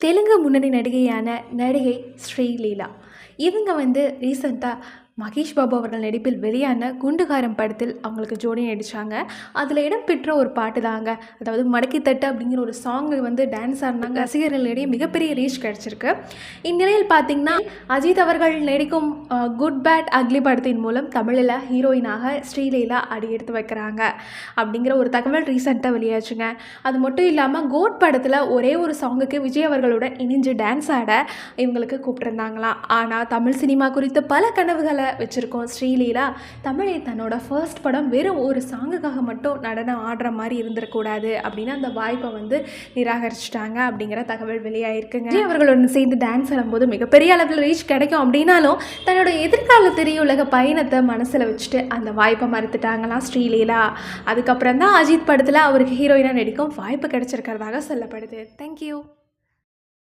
தெலுங்கு முன்னணி நடிகையான நடிகை ஸ்ரீலீலா. இவங்க வந்து ரீசெண்டாக மகேஷ் பாபு அவர்கள் நடிப்பில் வெளியான குண்டுகாரம் படத்தில் அவங்களுக்கு ஜோடி நடித்தாங்க அதில் இடம்பெற்ற ஒரு பாட்டு தாங்க. அதாவது மடக்கித்தட்டு அப்படிங்கிற ஒரு சாங்கு வந்து டான்ஸ் ஆடினாங்க. ரசிகர்களிடையே மிகப்பெரிய ரீச் கிடச்சிருக்கு. இந்நிலையில் பார்த்தீங்கன்னா அஜித் அவர்கள் நடிக்கும் குட் பேட் அக்லி படத்தின் மூலம் தமிழில் ஹீரோயினாக ஸ்ரீலீலா அடி எடுத்து வைக்கிறாங்க. அப்படிங்கிற ஒரு தகவல் ரீசெண்டாக வெளியாச்சுங்க. அது மட்டும் இல்லாமல் கோட் படத்தில் ஒரே ஒரு சாங்குக்கு விஜய் அவர்களுடன் இணைஞ்சு டான்ஸ் ஆட இவங்களுக்கு கூப்பிட்டுருந்தாங்களாம். ஆனால் தமிழ் சினிமா குறித்து பல கனவுகளை வச்சுருக்கோம் ஸ்ரீலீலா. தமிழை தன்னோட ஃபர்ஸ்ட் படம் வெறும் ஒரு சாங்குக்காக மட்டும் நடனம் ஆடுற மாதிரி இருந்திருக்கூடாது அப்படின்னு அந்த வாய்ப்பை வந்து நிராகரிச்சிட்டாங்க அப்படிங்கிற தகவல் வெளியாயிருக்குங்க. விஜய் அவர்களுடன் சேர்ந்து டான்ஸ் ஆடும்போது மிகப்பெரிய அளவில் ரீச் கிடைக்கும் அப்படின்னாலும் தன்னோட எதிர்கால திரையுலக பயணத்தை மனசில் வச்சுட்டு அந்த வாய்ப்பை மறுத்துட்டாங்களாம் ஸ்ரீலீலா. அதுக்கப்புறம் தான் அஜித் படத்தில் அவருக்கு ஹீரோயினாக நடிக்கும் வாய்ப்பு கிடைச்சிருக்கிறதாக சொல்லப்படுது. தேங்க்யூ